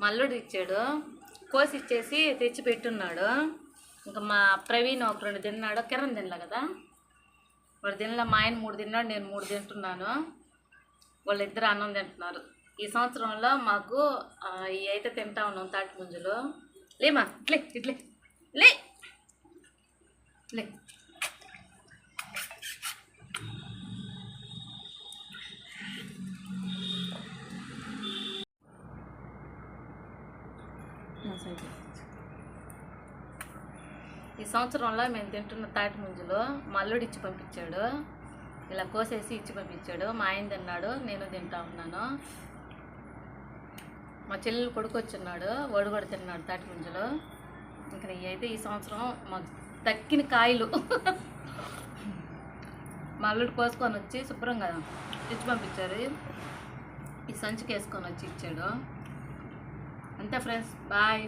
మల్లుడు ఇచ్చాడు. కోసి ఇచ్చేసి తెచ్చి పెట్టున్నాడు. ఇంకా మా ప్రవీణ్ ఒక రెండు తిన్నాడు. కిరణ్ తినలే కదా. వాడు తినలే మా ఆయన మూడు తిన్నాడు నేను మూడు తింటున్నాను. వాళ్ళిద్దరు అన్నం తింటున్నారు. ఈ సంవత్సరంలో మాకు ఇవి అయితే తింటా ఉన్నాం తాటి ముంజులు. లేమా? ఇట్లే ఇట్లే. లే. లే. ఈ సంవత్సరంలో మేము తింటున్న తాటి ముంజలు మల్లుడు ఇచ్చి పంపించాడు. ఇలా కోసేసి ఇచ్చి పంపించాడు. మా ఆయన తిన్నాడు నేను తింటా ఉన్నాను. మా చెల్లెలు కొడుకు వచ్చిన్నాడు వాడు కూడా తిన్నాడు తాటి ముంజులు. ఇంకా అయితే ఈ సంవత్సరం మాకు తక్కిన కాయలు. మల్లుడు కోసుకొని వచ్చి శుభ్రంగా ఇచ్చి పంపించారు. ఈ సంచికి వేసుకొని వచ్చి ఇచ్చాడు. అంతే ఫ్రెండ్స్ బాయ్